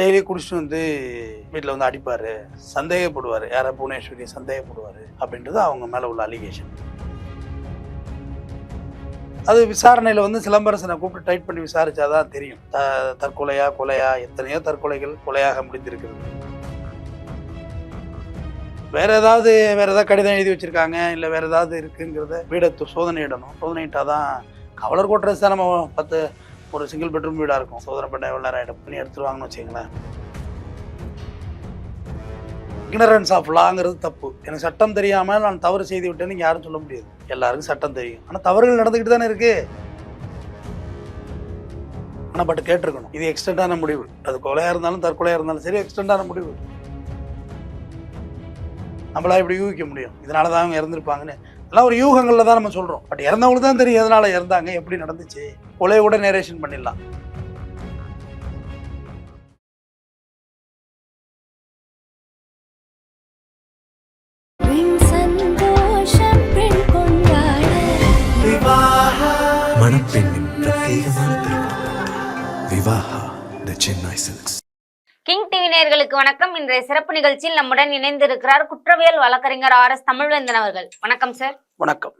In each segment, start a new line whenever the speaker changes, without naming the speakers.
Daily குடிச்சிட்டு வந்து வீட்டில் வந்து அடிப்பார். சந்தேகப்படுவார். யாரை புவனேஸ்வரி சந்தேகப்படுவார் அப்படின்றது அவங்க மேலே உள்ள அலிகேஷன் அது விசாரணையில் வந்து சிலம்பரசனை கூப்பிட்டு டைட் பண்ணி விசாரிச்சாதான் தெரியும். த தற்கொலையா கொலையா எத்தனையோ தற்கொலைகள் கொலையாக முடிந்திருக்கிறது. வேற ஏதாவது வேற ஏதாவது கடிதம் எழுதி வச்சிருக்காங்க இல்லை வேற ஏதாவது இருக்குங்கிறத வீடை து- சோதனையிடணும் சோதனையிட்டாதான் கவலர் கோட்ரஸ் தான் நம்ம பத்து ஒரு சிங்கிள் பெட்ரூம் வீடாக இருக்கும். சோதனை பண்ண எவ்வளோ நேரம் ஆகிடும் பண்ணி எடுத்துருவாங்கன்னு வச்சுங்களேன் இக்னரன்ஸ் ஆஃப் லாங்கிறது தப்பு. எனக்கு சட்டம் தெரியாமல் நான் தவறு செய்து விட்டேன்னு யாரும் சொல்ல முடியாது. எல்லாருக்கும் சட்டம் தெரியும். ஆனால் தவறுகள் நடந்துக்கிட்டு தானே இருக்கு? ஆனால் பட் கேட்டிருக்கணும். இது எக்ஸ்டெண்டான முடிவு. அது கொலையாக இருந்தாலும் தற்கொலையாக இருந்தாலும் சரி எக்ஸ்டெண்டான முடிவு. நம்மளா இப்படி யூகிக்க முடியும். இதனால தான் அவங்க இறந்துருப்பாங்கன்னு எல்லாம் ஒரு யூகங்களில் தான் நம்ம சொல்கிறோம் பட் இறந்தவங்களுக்கு தான் தெரியும் எதனால இறந்தாங்க எப்படி நடந்துச்சு. கொலையை கூட நேரேஷன் பண்ணிடலாம்.
பெண் சந்தோஷம் பெண் கொண்டாட
மணப்பெண்ணின் பிரத்யேகமான திருமணம். Vivaha the Chennai silks.
King TV நேயர்களுக்கு வணக்கம். இன்றைய சிறப்பு நிகழ்ச்சியில் நம்முடன் இணைந்திருக்கிறார் குற்றவியல் வழக்கறிஞர் ஆர் எஸ் தமிழ்வேந்தன் அவர்கள். வணக்கம் சார்
வணக்கம்.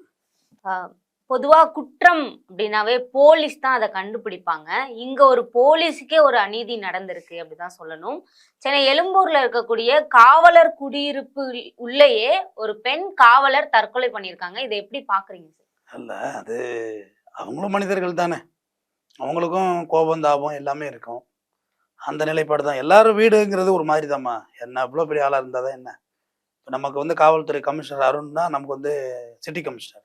பொதுவா குற்றம் அப்படின்னாவே போலீஸ் தான் அதை கண்டுபிடிப்பாங்க. இங்க ஒரு போலீஸுக்கே ஒரு அநீதி நடந்திருக்கு அப்படிதான் சொல்லணும். சென்னை எழும்பூர்ல இருக்கக்கூடிய காவலர் குடியிருப்பு உள்ளேயே ஒரு பெண் காவலர் தற்கொலை பண்ணியிருக்காங்க. இதை எப்படி பாக்குறீங்க சார்
அல்ல அது அவங்களும் மனிதர்கள் தானே. அவங்களுக்கும் கோபம் தாபம் எல்லாமே இருக்கும். அந்த நிலைப்பாடு தான். எல்லாரும் வீடுங்கிறது ஒரு மாதிரி தாம்மா என்ன இவ்வளோ பெரிய ஆளாக இருந்தால் தான் என்ன? இப்போ நமக்கு வந்து காவல்துறை கமிஷனர் அருண்னா நமக்கு வந்து சிட்டி கமிஷனர்.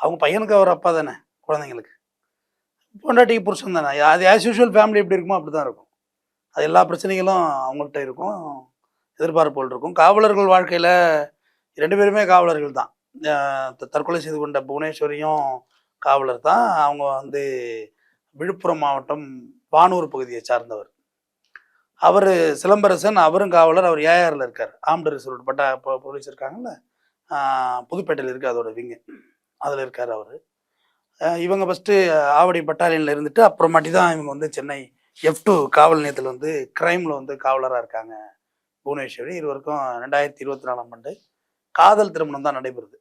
அவங்க பையனுக்கு அவர் அப்பா தானே குழந்தைங்களுக்கு. பொண்டாட்டிக்கு புருஷன் தானே. அது ஆஸ் யூஷுவல் ஃபேமிலி எப்படி இருக்குமோ அப்படி தான் இருக்கும். அது எல்லா பிரச்சனைகளும் அவங்கள்ட்ட இருக்கும் எதிர்பார்ப்புகள் இருக்கும். காவலர்கள் வாழ்க்கையில் ரெண்டு பேருமே காவலர்கள் தான். தற்கொலை செய்து கொண்ட புவனேஸ்வரியும் காவலர் தான். அவங்க வந்து விழுப்புரம் மாவட்டம் வானூர் பகுதியை சார்ந்தவர். அவர் சிலம்பரசன் அவரும் காவலர் அவர் ஏஆரில் இருக்கார். ஆம்டு ரிசர்வ் பட்டா போ- போலீஸ் இருக்காங்கல்ல? புதுப்பேட்டையில் இருக்குது அதோட விங்கு. அதில் இருக்கார் அவர். இவங்க ஃபஸ்ட்டு ஆவடி பட்டாலியனில் இருந்துட்டு அப்புறமாட்டி தான் இவங்க வந்து சென்னை எஃப் டூ காவல் நிலையத்தில் வந்து கிரைமில் வந்து காவலராக இருக்காங்க. புவனேஸ்வரி இருவருக்கும் ரெண்டாயிரத்தி இருபத்தி நாலாம் ஆண்டு காதல் திருமணம் தான் நடைபெறுது.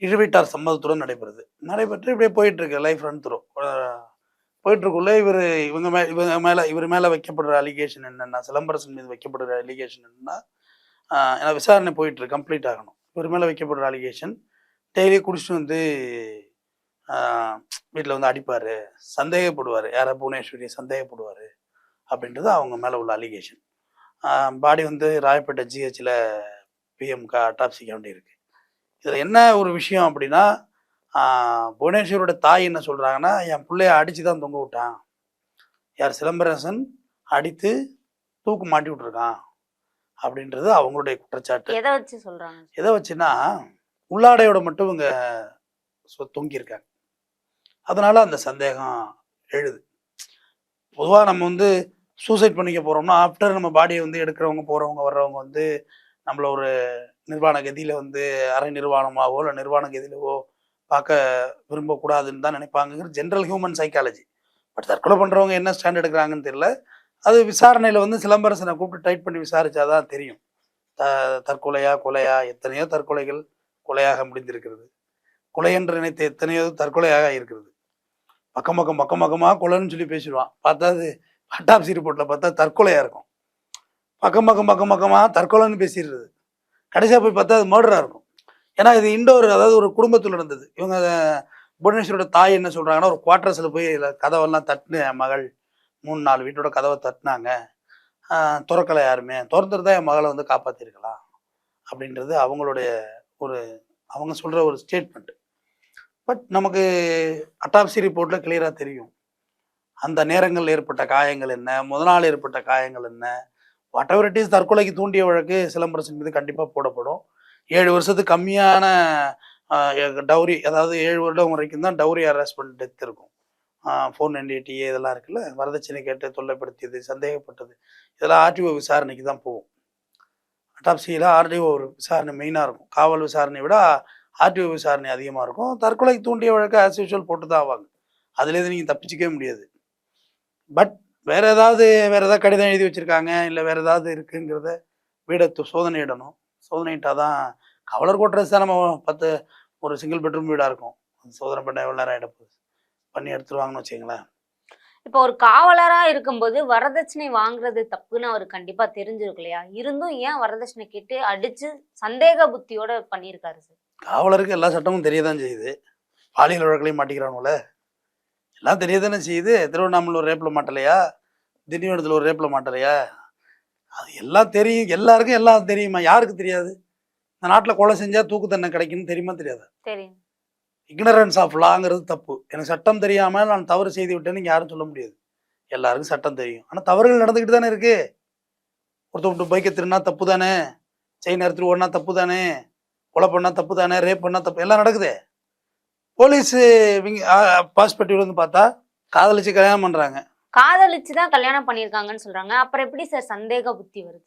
இழுவீட்டார் சம்மதத்துடன் நடைபெறுது. நடைபெற்று இப்படியே போயிட்டுருக்கு லைஃப் ரன் த்ரோ போயிட்டுருக்குள்ளே இவர் இவங்க மே இவங்க மேலே இவர் மேலே வைக்கப்படுற அலிகேஷன் என்னென்னா சிலம்பரசன் மீது வைக்கப்படுற அலிகேஷன் என்னென்னா ஏன்னா விசாரணை போயிட்டு கம்ப்ளீட் ஆகணும். இவர் மேலே வைக்கப்படுற அலிகேஷன் டெய்லி குடிச்சிட்டு வந்து வீட்டில் வந்து அடிப்பார் சந்தேகப்படுவார். யாரை புவனேஸ்வரி சந்தேகப்படுவார் அப்படின்றது அவங்க மேலே உள்ள அலிகேஷன் பாடி வந்து ராயப்பேட்டை ஜிஹெச்சில் பிஎம்கா அட்டாப்சிக்க வேண்டியிருக்கு. இதில் என்ன ஒரு விஷயம் அப்படின்னா புவனேஸ்வரோட தாய் என்ன சொல்கிறாங்கன்னா என் பிள்ளைய அடித்து தான் தொங்க விட்டான். யார் சிலம்பரசன் அடித்து தூக்கு மாட்டி விட்ருக்கான் அப்படின்றது அவங்களுடைய குற்றச்சாட்டு.
எதை வச்சு சொல்றாங்க?
எதை வச்சுன்னா உள்ளாடையோட மட்டும் இவங்க தொங்கியிருக்காங்க. அதனால அந்த சந்தேகம் எழுது. பொதுவாக நம்ம வந்து சூசைட் பண்ணிக்க போகிறோம்னா ஆஃப்டர் நம்ம பாடியை வந்து எடுக்கிறவங்க போகிறவங்க வர்றவங்க வந்து நம்மள ஒரு நிர்வாண கதியில் வந்து அரை நிர்வாணமாவோ இல்லை நிர்வாண கதியிலவோ பார்க்க விரும்பக்கூடாதுன்னு தான் நினைப்பாங்கிற ஜென்ரல் ஹியூமன் சைக்காலஜி பட் தற்கொலை பண்ணுறவங்க என்ன ஸ்டாண்ட் எடுக்கிறாங்கன்னு தெரியல. அது விசாரணையில் வந்து சிலம்பரசனை கூப்பிட்டு டைட் பண்ணி விசாரிச்சாதான் தெரியும். த தற்கொலையா கொலையா எத்தனையோ தற்கொலைகள் கொலையாக முடிந்திருக்கிறது. கொலை என்று நினைத்த எத்தனையோ தற்கொலையாக இருக்கிறது. பக்கம் பக்கம் பக்கம் பக்கமாக கொலைன்னு சொல்லி பேசிடுவான். பார்த்தா அது அட்டாப்சி ரிப்போர்ட்டில் பார்த்தா தற்கொலையாக இருக்கும். பக்கம் பக்கம் பக்கம் பக்கமாக தற்கொலைன்னு பேசிடுறது. கடைசியாக போய் பார்த்தா அது மர்டராக இருக்கும். ஏன்னா இது இண்டோர் அதாவது ஒரு குடும்பத்தில் நடந்தது. இவங்க புவனேஸ்வரோட தாய் என்ன சொல்கிறாங்கன்னா ஒரு குவார்டர்ஸில் போய் கதவெல்லாம் தட்டுன என் மகள். மூணு நாலு வீட்டோட கதவை தட்டினாங்க. துறக்கலை யாருமே? திறந்துருந்தா என் மகளை வந்து காப்பாற்றிருக்கலாம் அப்படின்றது அவங்களுடைய ஒரு அவங்க சொல்கிற ஒரு ஸ்டேட்மெண்ட் பட் நமக்கு அட்டாப்சி ரிப்போர்ட்டில் கிளியராக தெரியும். அந்த நேரங்களில் ஏற்பட்ட காயங்கள் என்ன? முதல் நாள் ஏற்பட்ட காயங்கள் என்ன? வாட் எவர் இட் இஸ் தற்கொலைக்கு தூண்டிய வழக்கு சிலம்பரசன் மீது கண்டிப்பாக போடப்படும். ஏழு வருஷத்துக்கு கம்மியான டவுரி அதாவது ஏழு வருடம் வரைக்கும் தான் டவுரி ஹராஸ்மெண்ட் டெத் இருக்கும். ஃபோர் நைன்டி எயிட் இதெல்லாம் இருக்குல்ல வரதட்சணை கேட்டு தொல்லைப்படுத்தியது சந்தேகப்பட்டது. இதெல்லாம் ஆர்டிஓ விசாரணைக்கு தான் போகும். அட்டாப்சியில் ஆர்டிஓ விசாரணை மெயினாக இருக்கும். காவல் விசாரணையை விட ஆர்டிஓ விசாரணை அதிகமாக இருக்கும். தற்கொலைக்கு தூண்டிய வழக்கு ஆஸ் யூஷுவல் போட்டு தான் ஆவாங்க. அதுலேருந்து நீங்கள் தப்பிச்சிக்கவே முடியாது. பட் வேறு ஏதாவது வேறு ஏதாவது கடிதம் எழுதி வச்சுருக்காங்க இல்லை வேறு ஏதாவது இருக்குங்கிறத வீடை சோதனையிடணும் சோதனையிட்டால் தான் கவலர் கோட்ரஸ் தான் நம்ம பத்து ஒரு சிங்கிள் பெட்ரூம் வீடாக இருக்கும். சோதனை பண்ண எவ்வளோ நேரம் ஆகிட பண்ணி எடுத்துருவாங்கன்னு வச்சுங்களேன்
இப்போ ஒரு காவலரா இருக்கும்போது வரதட்சணை வாங்குறது தப்புன்னு அவர் கண்டிப்பா தெரிஞ்சிருக்கு இல்லையா? இருந்தும் ஏன் வரதட்சணை கேட்டு அடிச்சு சந்தேக புத்தியோட பண்ணியிருக்காரு சார்?
காவலருக்கு எல்லா சட்டமும் தெரிய தான் செய்யுது. பாலியல் வழக்குலையும் மாட்டிக்கிறானுங்களே எல்லாம் தெரிய தானே செய்யுது. திருவண்ணாமலை ஒரு ரேப்பில் மாட்டலையா? திண்டிவனத்தில் ஒரு ரேப்பில் மாட்டலையா? அது எல்லாம் தெரியும் எல்லாருக்கும் எல்லாம் தெரியுமா? யாருக்கு தெரியாது? இந்த நாட்டில் கொலை செஞ்சால் தூக்கு தண்டனை கிடைக்குன்னு தெரியுமா. தெரியாது இக்னரன்ஸ் ஆஃப் லாங்கிறது தப்பு. எனக்கு சட்டம் தெரியாமல் நான் தவறு செய்து விட்டேன்னு இங்க யாரும் சொல்ல முடியாது. எல்லாருக்கும் சட்டம் தெரியும். ஆனால் தவறுகள் நடந்துக்கிட்டு தானே இருக்கு? ஒருத்தர் விட்டு பைக்கை திருடினா தப்பு தானே? செயின் அறுத்துட்டு ஓடினா தப்பு தானே? கொலை பண்ணா தப்பு தானே? ரேப் பண்ணா தப்பு எல்லாம் நடக்குதே. போலீஸ் வந்து பார்த்தா காதலிச்சு கல்யாணம் பண்றாங்க.
காதலிச்சு தான் கல்யாணம் பண்ணியிருக்காங்கன்னு சொல்றாங்க. அப்புறம் எப்படி சார் சந்தேக புத்தி வருது?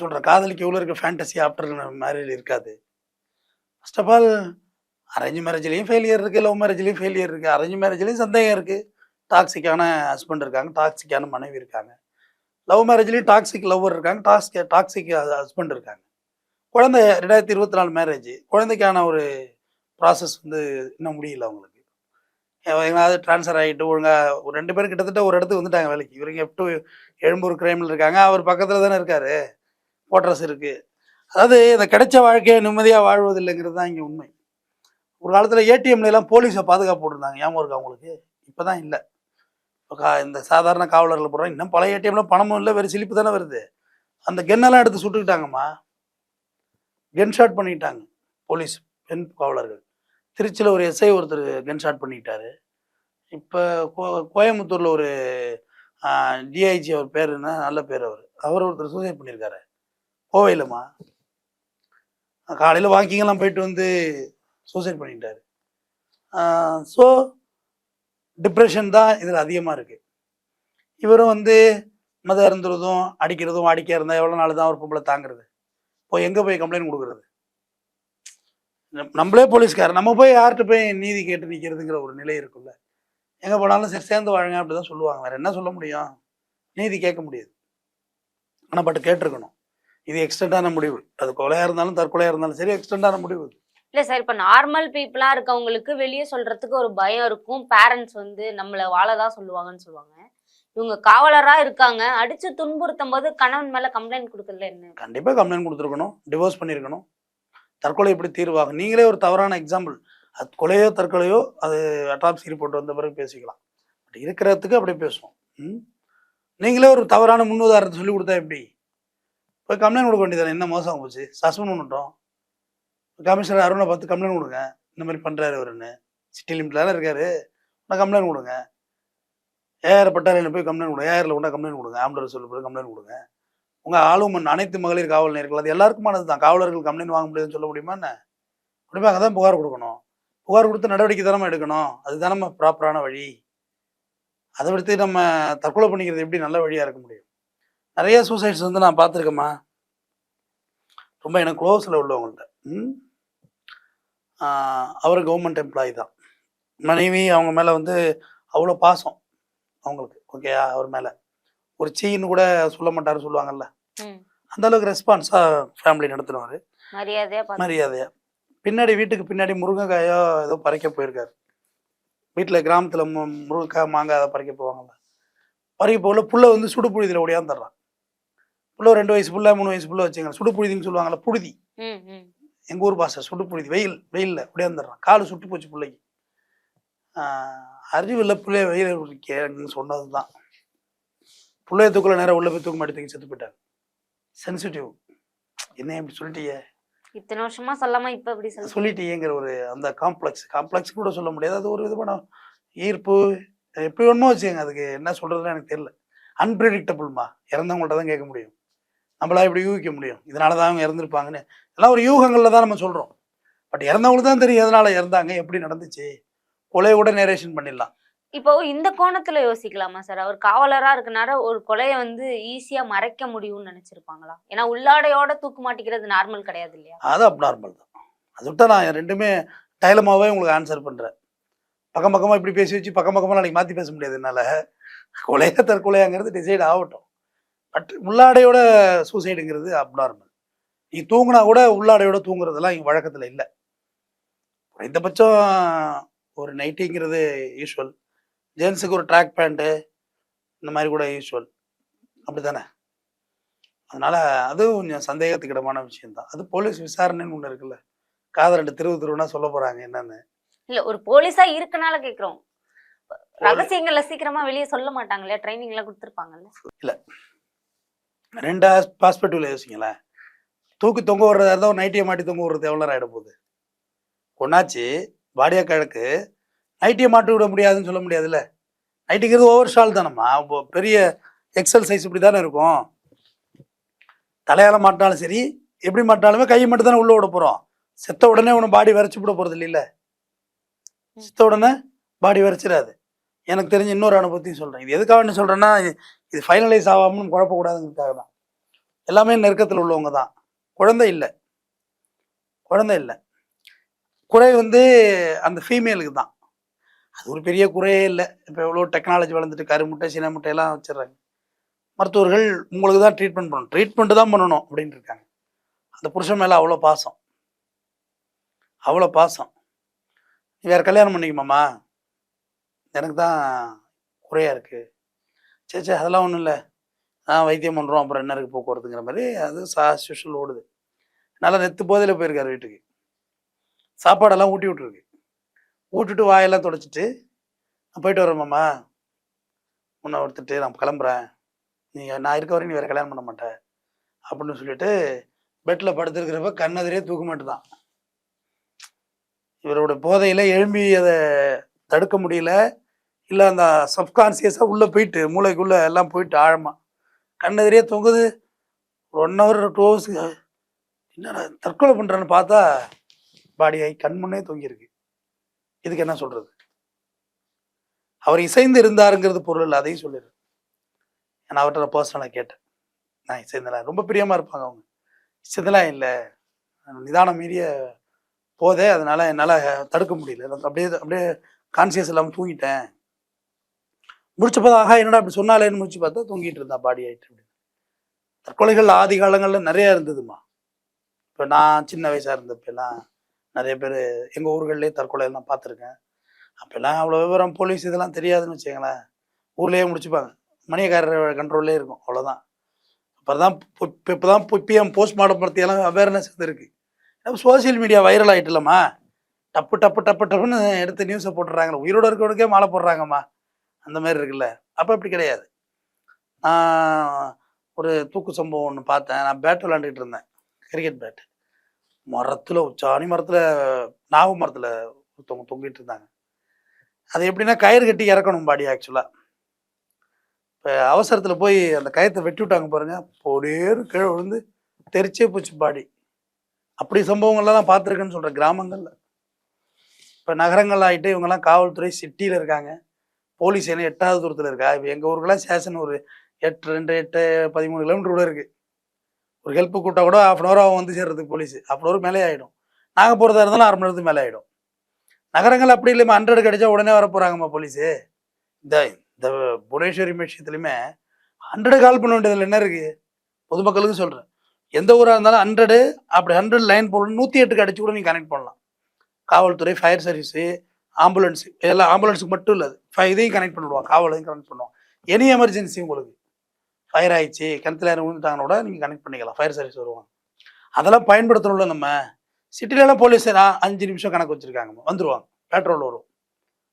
சொல்கிறேன் காதலிக்கு எவ்வளோ இருக்க? ஃபேண்டசி ஆஃப்டர் மேரேஜ் இருக்காது. ஃபர்ஸ்ட் ஆஃப் ஆல் அரேஞ்ச் மேரேஜ்லேயும் ஃபெயிலியர் இருக்குது லவ் மேரேஜ்லேயும் ஃபெயிலியர் இருக்குது அரேஞ்ச் மேரேஜ்லேயும் சந்தேகம் இருக்குது டாக்ஸிக்கான ஹஸ்பண்ட் இருக்காங்க டாக்ஸிக்கான மனைவி இருக்காங்க. லவ் மேரேஜ்லேயும் டாக்ஸிக் லவ்வர் இருக்காங்க டாக்ஸிக் டாக்ஸிக் ஹஸ்பண்ட் இருக்காங்க. குழந்தை ரெண்டாயிரத்தி இருபத்தி நாலு மேரேஜ் குழந்தைக்கான ஒரு ப்ராசஸ் வந்து இன்னும் முடியல அவங்களுக்கு. எங்கேயாவது ட்ரான்ஸ்ஃபர் ஆகிட்டு ஒழுங்காக ஒரு ரெண்டு பேரும் கிட்டத்தட்ட ஒரு இடத்துக்கு வந்துட்டாங்க வேலைக்கு. இவருங்க எப் எழும்பூர் கிரைமில் இருக்காங்க. அவர் பக்கத்தில் தானே இருக்காரு. கோட்ரஸ் இருக்குது அதாவது இந்த கிடைச்ச வாழ்க்கையை நிம்மதியாக வாழ்வதில்லைங்கிறது தான் இங்கே உண்மை. ஒரு காலத்தில் ஏடிஎம்லாம் போலீஸை பாதுகாப்பு போட்டிருந்தாங்க. ஞாபகம் இருக்கா அவங்களுக்கு இப்போ தான் இல்லை. இப்போ கா இந்த சாதாரண காவலர்கள் போடுறாங்க இன்னும் பழைய ஏடிஎம்லாம் பணமும் இல்லை வெறும் சிலிப்பு தானே வருது. அந்த கென்னெல்லாம் எடுத்து சுட்டுக்கிட்டாங்கம்மா. கென் ஷாட் பண்ணிட்டாங்க. போலீஸ் பெண் காவலர்கள். திருச்சியில் ஒரு எஸ்ஐ ஒருத்தர் கன் ஷாட் பண்ணிட்டாரு. இப்போ கோ கோயம்புத்தூரில் ஒரு டிஐஜி அவர் பேர் என்ன? நல்ல பேர் அவர். அவர் ஒருத்தர் சூசைட் பண்ணியிருக்காரு கோவையிலம்மா. காலையில் வாக்கிங்கெல்லாம் போயிட்டு வந்து சூசைட் பண்ணிட்டாரு. ஸோ டிப்ரெஷன் தான் இதில் அதிகமாக இருக்குது இவரும் வந்து மத அருந்துறதும் அடிக்கிறதும் அடிக்க இருந்தால் எவ்வளோ நாள் தான் ஒரு பொம்பளை தாங்குறது? போய் எங்கே போய் கம்ப்ளைண்ட் கொடுக்குறது? நம்மளே போலீஸ்காரர். நம்ம போய் யார்கிட்ட போய் நீதி கேட்டு நிற்கிறதுங்கிற ஒரு நிலை இருக்குல்ல எங்கே போனாலும் சரி சேர்ந்து வாழுங்க அப்படி தான் சொல்லுவாங்க. வேறு என்ன சொல்ல முடியும்? நீதி கேட்க முடியாது. ஆனால் பட் கேட்டிருக்கணும். இது எக்ஸ்டெண்டான முடிவு. அது கொலையாக இருந்தாலும் தற்கொலையாக இருந்தாலும் சரி எக்ஸ்டெண்டான முடிவு.
இல்ல சார் இப்ப நார்மல் பீப்புளா இருக்கவங்களுக்கு வெளியே சொல்றதுக்கு ஒரு பயம் இருக்கும். பேரண்ட்ஸ் வந்து நம்மள வாழதான் சொல்லுவாங்கன்னு சொல்லுவாங்க. இவங்க காவலரா இருக்காங்க. அடிச்சு துன்புறுத்தும் போது கணவன் மேல கம்ப்ளைண்ட் கொடுக்கறதுல என்ன?
கண்டிப்பாக கம்ப்ளைண்ட் கொடுத்துருக்கணும். டிவோர்ஸ் பண்ணியிருக்கணும். தற்கொலை எப்படி தீர்வாகும் நீங்களே ஒரு தவறான எக்ஸாம்பிள் அது கொலையோ தற்கொலையோ அது அட்டாப்சி ரிப்போர்ட் வந்த பிறகு பேசிக்கலாம். பட் இருக்கிறதுக்கு அப்படியே பேசுவோம். ம்? நீங்களே ஒரு தவறான முன்னுதாரணத்தை சொல்லி கொடுத்தா எப்படி? போய் கம்ப்ளைண்ட் கொடுக்க வேண்டியதானே என்ன மோசம் போச்சு? சஸ்பெண்ட் பண்ணிட்டோம். கமிஷனர் அருணை பார்த்து கம்ப்ளைண்ட் கொடுங்க. இந்த மாதிரி பண்ணுறாரு அவருன்னு. சிட்டி லிமிட்ல இருக்காரு. நான் கம்ப்ளைண்ட் கொடுங்க. ஏஆர் பட்டாரில் போய் கம்ப்ளைண்ட் கொடுங்க ஏஆரில் கொண்டா கம்ப்ளைண்ட் கொடுங்க. ஆம்பளர் சொல்லி போய் கம்ப்ளைண்ட் கொடுங்க. உங்கள் ஆளுமன் அனைத்து மகளிர் காவல் நேர்கள் அது எல்லாருக்குமானது தான். காவலர்கள் கம்ப்ளைண்ட் வாங்க முடியாதுன்னு சொல்ல முடியுமா என்ன? முடியுமா அங்கே தான் புகார் கொடுக்கணும். புகார் கொடுத்து நடவடிக்கை தானே எடுக்கணும். அதுதான் நம்ம ப்ராப்பரான வழி. அதை விடுத்து நம்ம தற்கொலை பண்ணிக்கிறது எப்படி நல்ல வழியாக இருக்க முடியும்? நிறைய சூசைட்ஸ் வந்து நான் பார்த்துருக்கேம்மா. ரொம்ப எனக்கு க்ளோஸில் உள்ளவங்கள்ட்ட. ம்? அவர் கவர்மெண்ட் எம்ப்ளாயி தான். மனைவி அவங்க மேலே வந்து அவ்வளோ பாசம் அவங்களுக்கு. ஓகேயா அவர் மேலே. ஒரு சீன்னு கூட சொல்ல மாட்டாரு சொல்லுவாங்கல்ல. அந்த அளவுக்கு ரெஸ்பான்ஸாக ஃபேமிலி நடத்துனவர்.
மரியாதையா
பின்னாடி வீட்டுக்கு பின்னாடி முருங்கைக்காயோ ஏதோ பறிக்க போயிருக்காரு. வீட்டில் கிராமத்தில் முருங்கைக்காய் மாங்காய் அதை பறிக்க போவாங்கல்ல. பறிக்க போகல புள்ள வந்து சுடு புழுதியில் ஓடியாந்துடுறான் புள்ள ரெண்டு வயசு புள்ள மூணு வயசு புள்ள வச்சுங்க சுடு புழுதின்னு சொல்லுவாங்கல்ல புழுதி. எங்கள் ஊர் பாஷை சுடு புழுதி வெயில் வெயிலில் ஓடியாந்துடுறான் காலு சுட்டு போச்சு பிள்ளைக்கு. அறிவில்ல பிள்ளைய வெயில் கேன்னு சொன்னது தான் பிள்ளைய தூக்கல நேரம் உள்ள போய் தூக்க மாட்டி தூக்கி செத்து போயிட்டாங்க சென்சிட்டிவ் என்ன இப்படி சொல்லிட்டியே?
இத்தனை வருஷமா சொல்லாம இப்ப இப்படி சொல்ல
சொல்லிட்டீங்கிற ஒரு அந்த காம்ப்ளெக்ஸ் காம்ப்ளெக்ஸ் கூட சொல்ல முடியாது. அது ஒரு விதமான ஈர்ப்பு. எப்படி வேணுமோ வச்சுக்கோங்க அதுக்கு என்ன சொல்றதுன்னு எனக்கு தெரியல. அன்பிரடிக்டபிள்மா இறந்தவங்கள்ட்ட தான் கேட்க முடியும். நம்மளா இப்படி யூகிக்க முடியும். இதனால தான் அவங்க இறந்துருப்பாங்கன்னு. எல்லாம் ஒரு யூகங்களில் தான் நம்ம சொல்றோம். பட் இறந்தவங்களுக்கு தான் தெரியும் எதனால இறந்தாங்க எப்படி நடந்துச்சு? கொலையை கூட நேரேஷன் பண்ணிடலாம்.
இப்போ இந்த கோணத்துல யோசிக்கலாமா சார்? அவர் காவலரா இருக்கனால ஒரு கொலையை வந்து ஈஸியா மறைக்க முடியும்னு நினைச்சிருப்பாங்களா? ஏன்னா உள்ளாடையோட தூக்கு மாட்டிக்கிறது நார்மல் கிடையாது இல்லையா?
அது அப்நார்மல் தான். அதை விட்டா நான் ரெண்டுமே டைலமாவே உங்களுக்கு ஆன்சர் பண்றேன். பக்கம் பக்கமா இப்படி பேசி வச்சு பக்கம் பக்கமா நாளைக்கு மாத்தி பேச முடியாது என்னால. கொலையா தற்கொலையாங்கிறது டிசைட் ஆகட்டும். பட் உள்ளாடையோட சூசைடுங்கிறது அப்நார்மல் நீ தூங்குனா கூட உள்ளாடையோட தூங்குறதெல்லாம் இங்கே வழக்கத்தில் இல்லை. குறைந்தபட்சம் ஒரு நைட்டிங்கிறது யூஸ்வல் ஜென்ஸுக்கு ஒரு ட்ராக் பேண்ட்டு இந்த மாதிரி கூட யூஸ்வல் அப்படி தானே அதனால அது கொஞ்சம் சந்தேகத்துக்கிடமான விஷயம்தான். அது போலீஸ் விசாரணைன்னு ஒன்று இருக்குல்ல. காதல் திருவு திருவுனா சொல்ல போறாங்க என்னன்னு.
இல்ல ஒரு போலீஸா இருக்கனால கேக்குறோம். ரகசியங்கள்ல சீக்கிரமா வெளியே சொல்ல மாட்டாங்களே ட்ரைனிங் எல்லாம் கொடுத்துருப்பாங்கல்ல.
ரெண்டு பாஸ்பெக்டிவ்ல யோசிங்களேன். தூக்கி தொங்க விடுறதா இருந்தால் நைட்டியை மாட்டி தொங்க விடுறது எவ்வளோ ஆகிட போகுது ஒன்னாச்சு பாடியா கிழக்கு நைட்டியை மாட்டி விட முடியாதுன்னு சொல்ல முடியாதுல்ல? நைட்டிங்கிறது ஓவர் ஷால் தானம்மா. பெரிய எக்ஸல் சைஸ் இப்படி தானே இருக்கும்? தலையால மாட்டினாலும் சரி எப்படி மாட்டினாலுமே கையை மட்டும் தானே உள்ள விட போகிறோம் செத்த உடனே ஒன்று பாடி வரைச்சி விட போகிறது இல்லைல்ல? செத்த உடனே பாடி வரைச்சிடாது. எனக்கு தெரிஞ்ச இன்னொரு அனுபவத்தையும் சொல்கிறேன் இது எதுக்காக சொல்கிறேன்னா இது ஃபைனலைஸ் ஆகாமல் குழப்பக்கூடாதுங்கிறதுக்காக தான். எல்லாமே நெருக்கத்தில் உள்ளவங்க தான். குழந்தை இல்லை. குழந்தை இல்லை. குறை வந்து அந்த ஃபீமேலுக்கு தான். அது ஒரு பெரிய குறையே இல்லை. இப்போ எவ்வளோ டெக்னாலஜி வளர்ந்துட்டு கருமுட்டை சின்ன முட்டையெல்லாம் வச்சிடுறாங்க. மருத்துவர்கள் உங்களுக்கு தான் ட்ரீட்மெண்ட் பண்ணணும். ட்ரீட்மெண்ட் தான் பண்ணணும் அப்படின்ட்டு இருக்காங்க. அந்த புருஷன் மேலே அவ்வளோ பாசம். அவ்வளோ பாசம். நீ வேறு கல்யாணம் பண்ணிக்குமாம்மா எனக்கு தான் குறையாக இருக்குது சே சே அதெல்லாம் ஒன்றும் இல்லை. நான் வைத்தியம் பண்ணுறோம் அப்புறம் என்ன இருக்கு போக்குவரத்துங்கிற மாதிரி அது சா சுஷல் ஓடுது. நல்லா நெத்து போதையில் போயிருக்காரு வீட்டுக்கு. சாப்பாடெல்லாம் ஊட்டி விட்டுருக்கு. போட்டுட்டு வாயெல்லாம் தொடச்சிட்டு நான் போயிட்டு வரேன் உன்னை ஒருத்துட்டு நான் கிளம்புறேன். நீ நான் இருக்க வரையும் நீ வேறு கல்யாணம் பண்ண மாட்டேன் அப்படின்னு சொல்லிட்டு பெட்டில் படுத்துருக்கிறப்ப கண்ணெதிரே தூக்க மாட்டுதான். இவரோட போதையில் எழும்பி அதை தடுக்க முடியல. இல்லை அந்த சப்கான்சியஸாக உள்ளே போயிட்டு மூளைக்குள்ளே எல்லாம் போயிட்டு ஆழமா. கண்ணெதிரே தொங்குது. ஒன் ஹவர் டூ ஹவர்ஸ் என்ன தற்கொலை பண்ணுறான்னு பார்த்தா பாடியாகி கண் முன்னே தொங்கியிருக்கு. இதுக்கு என்ன சொல்கிறது அவர் இசைந்து இருந்தாருங்கிறது பொருள் இல்லை அதையும் சொல்லிடுறேன் நான் அவர்கிட்ட பர்சனலாக கேட்டேன். நான் இசைந்தலாம் ரொம்ப பிரியமாக இருப்பாங்க அவங்க. இசைந்தலாம் இல்லை. நிதானம் மீறிய போதே அதனால என்னால் தடுக்க முடியல. அப்படியே அப்படியே கான்சியஸ் இல்லாமல் தூங்கிட்டேன். முடிச்சப்போ ஆஹா என்னடா அப்படி சொன்னாலேன்னு முடிச்சு பார்த்தா தூங்கிட்டு இருந்தா பாடி ஆயிட்டு அப்படின்னு. தற்கொலைகள் ஆதி காலங்களில் நிறையா இருந்ததுமா இப்போ நான் சின்ன வயசாக இருந்தப்பெல்லாம் நிறைய பேர் எங்கள் ஊர்கள்லேயே தற்கொலை எல்லாம் பார்த்துருக்கேன். அப்போல்லாம் அவ்வளோ விவரம் போலீஸ் இதெல்லாம் தெரியாதுன்னு வச்சுக்கங்களேன். ஊர்லேயே முடிச்சுப்பாங்க. மணியக்காரர் கண்ட்ரோல்லே இருக்கும். அவ்வளோதான். அப்புறம் தான் இப்போ தான் பிஎம் போஸ்ட்மார்ட்டம் பற்றியெல்லாம் அவேர்னஸ் வந்துருக்கு சோசியல் மீடியா வைரல் ஆகிட்டுலம்மா டப்பு டப்பு டப்பு டப்புன்னு எடுத்து நியூஸை போட்டுடுறாங்க உயிரோட இருக்கவனுக்கே மாலை போடுறாங்கம்மா. அந்த மாதிரி இருக்குல்ல. அப்போ இப்படி கிடையாது. நான் ஒரு தூக்கு சம்பவம் ஒன்று பார்த்தேன். நான் பேட் விளாண்டுக்கிட்டு இருந்தேன். கிரிக்கெட் பேட் மரத்தில் உச்சாணி மரத்தில் நாவு மரத்தில் ஒருத்தவங்க தொங்கிட்டு இருந்தாங்க. அது எப்படின்னா கயிறு கட்டி இறக்கணும் பாடி ஆக்சுவலாக இப்போ அவசரத்தில் போய் அந்த கயத்தை வெட்டி விட்டாங்க பாருங்கள் பொடியேறு கீழே விழுந்து தெரிச்சே போச்சு பாடி. அப்படி சம்பவங்கள்லாம் நான் பார்த்துருக்கேன்னு சொல்கிறேன் கிராமங்களில். இப்போ நகரங்கள் ஆகிட்டு இவங்கெல்லாம் காவல்துறை சிட்டியில் இருக்காங்க. போலீஸ் எல்லாம் எட்டாவது தூரத்தில் இருக்கா? இப்போ எங்கள் ஊருக்கெல்லாம் சேஷன் ஒரு எட்டு ரெண்டு எட்டு பதிமூணு கிலோமீட்டர் கூட இருக்குது ஒரு ஹெல்ப் கூட்டா கூட ஆஃப் அன் ஹவர் ஆகும் வந்து சேர்றதுக்கு போலீஸ் ஆஃப் அன் ஹவர் மேலே ஆகிடும் நாங்கள் போகிறதா இருந்தாலும் அரை மணி நேரத்துக்கு மேலே ஆகிடும் நகரங்கள் அப்படி இல்லைம்மா. ஹண்ட்ரட் கிடைச்சா உடனே வர போகிறாங்கம்மா போலீஸு இந்த இந்த புவனேஸ்வரி விஷயத்துலையுமே ஹண்ட்ரடு கால் பண்ண வேண்டியதில் என்ன இருக்குது பொதுமக்களுக்கு சொல்கிறேன் எந்த ஊராக இருந்தாலும் ஹண்ட்ரடு அப்படி ஹண்ட்ரட் லைன் போடணும் நூற்றி எட்டுக்கு அடிச்சு கூட நீங்கள் கனெக்ட் பண்ணலாம். காவல்துறை ஃபயர் சர்வீஸு ஆம்புலன்ஸு இதெல்லாம் ஆம்புலன்ஸுக்கு மட்டும் இல்லை. ஃபை இதையும் கனெக்ட் பண்ணிடுவாங்க காவலையும் கனெக்ட் பண்ணுவோம் எனி எமர்ஜென்சி உங்களுக்கு. ஃபயர் ஆயிடுச்சு கிணத்துல யாரும் விழுந்துட்டாங்கன்னா கூட நீங்கள் கனெக்ட் பண்ணிக்கலாம். ஃபயர் சர்வீஸ் வருவாங்க. அதெல்லாம் பயன்படுத்தணும்ல நம்ம. சிட்டிலலாம் போலீஸ் அஞ்சு நிமிஷம் கணக்கு வச்சுருக்காங்க. வந்துருவாங்க. பெட்ரோல் வரும்.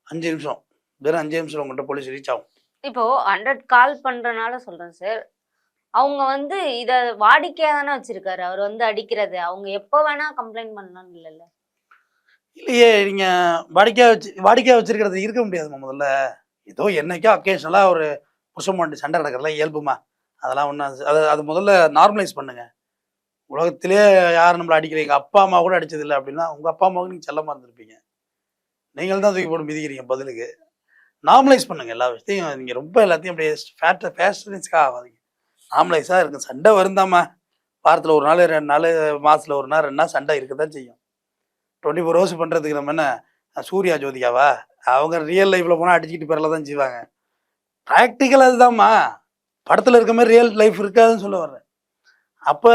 அஞ்சு நிமிஷம். வெறும் அஞ்சு நிமிஷம் உங்கள்கிட்ட போலீஸ் ரீச் ஆகும்.
இப்போ ஹண்ட்ரட் கால் பண்றனால சொல்றேன் சார் அவங்க வந்து இத வாடிக்கையா தானே வச்சிருக்காரு. அவர் வந்து அடிக்கிறது. அவங்க எப்ப வேணா கம்ப்ளைண்ட் பண்ணலாம் இல்லைல்ல
இல்லையே நீங்கள் வாடிக்கையாக வச்சு வாடிக்கையாக வச்சிருக்கிறது இருக்க முடியாதும்மா முதல்ல. ஏதோ என்னைக்கோ அக்கேஷனலாக ஒரு புருஷன் மாட்டி சண்டை நடக்கிறதுலாம் இயல்புமா? அதெல்லாம் ஒன்றும் அது அது முதல்ல நார்மலைஸ் பண்ணுங்க. உலகத்திலே யார் நம்மளை அடிக்கல. எங்கள் அப்பா அம்மா கூட அடிச்சது இல்லை அப்படின்னா உங்கள் அப்பா அம்மாவுக்கு நீங்கள் செல்லமாக இருந்திருப்பீங்க. நீங்கள் தான் தூக்கி போட்டு மிதிக்கிறீங்க பதிலுக்கு. நார்மலைஸ் பண்ணுங்கள் எல்லா விஷயத்தையும். நீங்கள் ரொம்ப எல்லாத்தையும் அப்படியே ஃபேட்ட ஃபேஷனிஸ்க்காக ஆகாதீங்க. நார்மலைஸாக இருக்கும் சண்டை வருந்தாமா வாரத்தில் ஒரு நாள் ரெண்டு நாள் மாதத்தில் ஒரு நாள் ரெண்டு நாள் சண்டை இருக்க தான் செய்யும். டுவெண்ட்டி ஃபோர் ஹவர்ஸ் பண்ணுறதுக்கு நம்ம என்ன சூர்யா ஜோதிகாவா? அவங்க ரியல் லைஃப்பில் போனால் அடிச்சுக்கிட்டு பிறல தான் செய்வாங்க. ப்ராக்டிக்கல் அதுதாம்மா படத்தில் இருக்க மாதிரி ரியல் லைஃப் இருக்காதுன்னு சொல்ல வர்றேன். அப்போ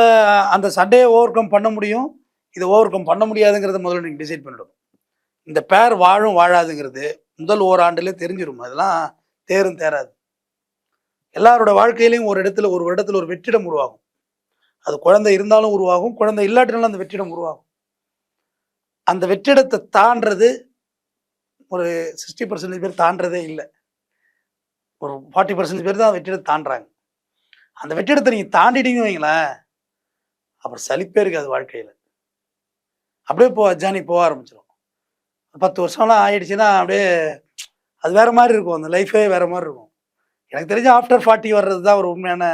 அந்த சண்டையை ஓவர் கம் பண்ண முடியும்? இதை ஓவர் கம் பண்ண முடியாதுங்கிறத முதல்ல நீங்கள் டிசைட் பண்ணிடணும் இந்த பேர் வாழும் வாழாதுங்கிறது முதல் ஓராண்டுலேயே தெரிஞ்சிடும் அதெல்லாம் தேரும் தேராது. எல்லாரோட வாழ்க்கையிலையும் ஒரு இடத்துல ஒரு இடத்துல ஒரு வெற்றிடம் உருவாகும். அது குழந்தை இருந்தாலும் உருவாகும் குழந்தை இல்லாட்டினாலும் அந்த வெற்றிடம் உருவாகும். அந்த வெற்றிடத்தை தாண்டது ஒரு சிக்ஸ்டி பர்சன்டேஜ் பேர் தாண்டதே இல்லை. ஒரு ஃபார்ட்டி பர்சன்டேஜ் பேர் தான் வெற்றிடத்தை தாண்டுறாங்க. அந்த வெற்றிடத்தை நீங்கள் தாண்டிட்டீங்கன்னு வைங்களேன் அப்புறம் சலிப்பே இருக்காது வாழ்க்கையில். அப்படியே போ ஜானி போக ஆரம்பிச்சிடும் பத்து வருஷம்லாம் ஆயிடுச்சுன்னா அப்படியே அது வேற மாதிரி இருக்கும். அந்த லைஃபே வேறு மாதிரி இருக்கும். எனக்கு தெரிஞ்ச ஆஃப்டர் ஃபார்ட்டி வர்றது தான் ஒரு உண்மையான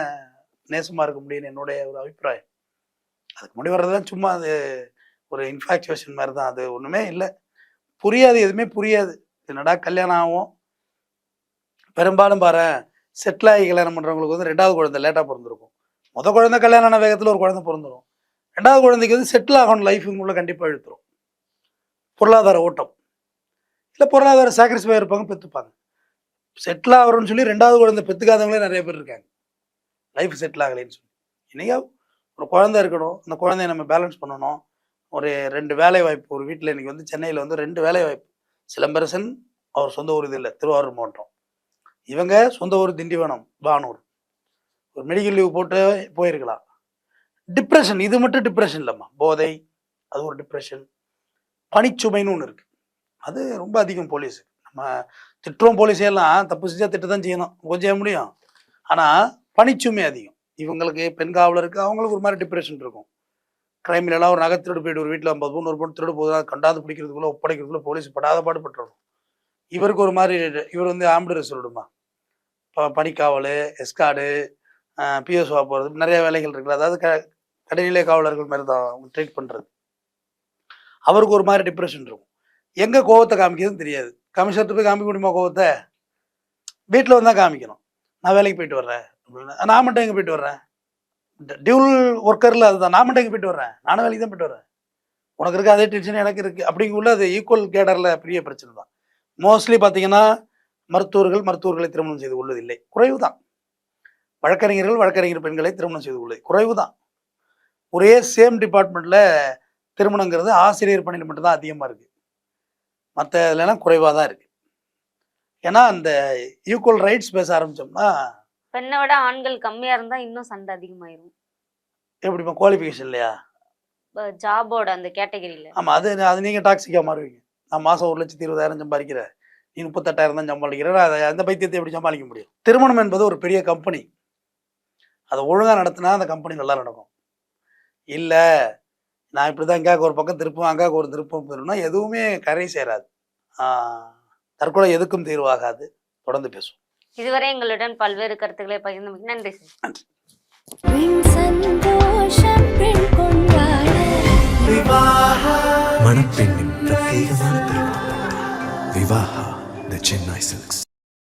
நேசமாக இருக்க முடியும்னு என்னுடைய ஒரு அபிப்பிராயம். அதுக்கு முன்னாடி வர்றது தான் சும்மா அது ஒரு இன்ஃபாக்சுவேஷன் மாதிரி தான். அது ஒன்றுமே இல்லை. புரியாது எதுவுமே புரியாது. என்னடா கல்யாணம் ஆகும்? பெரும்பாலும் பாரு செட்டில் ஆகி கல்யாணம் பண்ணுறவங்களுக்கு வந்து ரெண்டாவது குழந்தை லேட்டாக பிறந்திருக்கும். முத குழந்தை கல்யாணம் ஆன வேகத்தில் ஒரு குழந்தை பிறந்துடும் ரெண்டாவது குழந்தைக்கு வந்து செட்டில் ஆகணும் லைஃபுங்குள்ளே கண்டிப்பாக எழுத்துரும் பொருளாதார ஓட்டம். இல்லை பொருளாதார சாக்ரிஃபை இருப்பாங்க பெற்றுப்பாங்க செட்டில் ஆகிறோம்னு சொல்லி ரெண்டாவது குழந்தை பெற்றுக்காதவங்களே நிறைய பேர் இருக்காங்க. லைஃப் செட்டில் ஆகலைன்னு சொல்லி. இன்னைக்கா ஒரு குழந்தை இருக்கணும் அந்த குழந்தைய நம்ம பேலன்ஸ் பண்ணணும். ஒரு ரெண்டு வேலை வாய்ப்பு ஒரு வீட்டில் இன்றைக்கி வந்து சென்னையில் வந்து ரெண்டு வேலை வாய்ப்பு. சிலம்பரசன் அவர் சொந்த ஊர் இது இல்லை திருவாரூர் மாவட்டம். இவங்க சொந்த ஊர் திண்டிவனம் வானூர். ஒரு மெடிக்கல் லீவ் போட்டு போயிருக்கலாம். டிப்ரெஷன் இது மட்டும் டிப்ரெஷன் இல்லைம்மா. போதை அது ஒரு டிப்ரெஷன் பனிச்சுமைன்னு ஒன்று இருக்குது அது ரொம்ப அதிகம் போலீஸ் நம்ம திட்டுறோம் போலீஸையெல்லாம் தப்பு செஞ்சால் திட்டு தான் செய்யணும் கொஞ்சம் செய்ய முடியும். ஆனால் பனிச்சுமை அதிகம். இவங்களுக்கு பெண் காவலருக்கு அவங்களுக்கு ஒரு மாதிரி டிப்ரெஷன் இருக்கும். கிரைமிலெல்லாம் ஒரு நகை திருடு போயிட்டு ஒரு வீட்டில் ஐம்பது பொண்ணு ஒரு பொண்ணு திருடு போகுது கண்டாந்து பிடிக்கிறதுக்குள்ளே ஒப்படைக்கிறதுக்குள்ள போலீஸ் படாத பாடுபட்டுரும் இவருக்கு ஒரு மாதிரி இவர் வந்து ஆம்புலன்ஸ் விடுமா இப்போ பனிக்காவல் எஸ்கார்டு பிஎஸ்ஓ போகிறது நிறைய வேலைகள் இருக்குது அதாவது க கடைநிலை காவலர்கள் மாதிரி தான் ட்ரீட் பண்ணுறது அவருக்கு ஒரு மாதிரி டிப்ரெஷன் இருக்கும். எங்கே கோவத்தை காமிக்கிறதுன்னு தெரியாது. கமிஷனர்கிட்ட போய் காமிக்க முடியுமா கோவத்தை? வீட்டில் வந்து காமிக்கணும். நான் வேலைக்கு போயிட்டு வர்றேன். நான் மட்டும் எங்கே போயிட்டு வர்றேன்? டியூல் ஒர்க்கரில் அதுதான். நான் மட்டும் எங்கே போயிட்டு வர்றேன்? நானும் வேலைக்கு தான் போயிட்டு வர்றேன். உனக்கு இருக்க அதே டென்ஷன் எனக்கு இருக்குது அப்படிங்குள்ள அது ஈக்குவல் கேடரில் பெரிய பிரச்சனை தான். மோஸ்ட்லி பார்த்தீங்கன்னா மருத்துவர்கள் மருத்துவர்களை திருமணம் செய்து கொள்வதில்லை. குறைவு தான் வழக்கறிஞர்கள் வழக்கறிஞர் பெண்களை திருமணம் செய்து கொள்வது குறைவு தான் ஒரே சேம் டிபார்ட்மெண்ட்டில் திருமணங்கிறது ஆசிரியர் பணியில் மட்டும்தான் அதிகமாக இருக்குது மற்ற இதுலலாம் குறைவாக தான் இருக்குது ஏன்னா அந்த ஈக்குவல் ரைட்ஸ் பேச ஆரம்பித்தோம்னா
பெண்ணை விட ஆண்கள் கம்மியா இருந்தா இன்னும் சண்டை அதிகமாயிரும்.
எப்படிமா குவாலிஃபிகேஷன் இல்லையா?
ஜாபோட அந்த கேட்டகரியில
ஆமாம் அது அது நீங்கள் டாக்ஸிக்காக மாறுவீங்க. நான் மாதம் ஒரு லட்சத்தி இருபதாயிரம் சம்பாதிக்கிறேன். நீ முப்பத்தெட்டாயிரம் தான் சம்பாதிக்கிறேன். அதை அந்த பைத்தியத்தை எப்படி சமாளிக்க முடியும்? திருமணம் என்பது ஒரு பெரிய கம்பெனி அதை ஒழுங்காக நடத்தினா அந்த கம்பெனி நல்லா நடக்கும். இல்லை நான் இப்படி தான் இங்காக்கு ஒரு பக்கம் திருப்பம் அங்காக்கு ஒரு திருப்பம் பெறும்னா எதுவுமே கரை சேராது. தற்கொலை எதுக்கும் தீர்வாகாது. தொடர்ந்து பேசுவோம்.
இதுவரை எங்களுடன் பல்வேறு கருத்துக்களை பகிர்ந்து நன்றி
கொண்டாட.
மணப்பெண்ணின் பிரத்யேகமான விவாஹா த சென்னை சில்க்ஸ்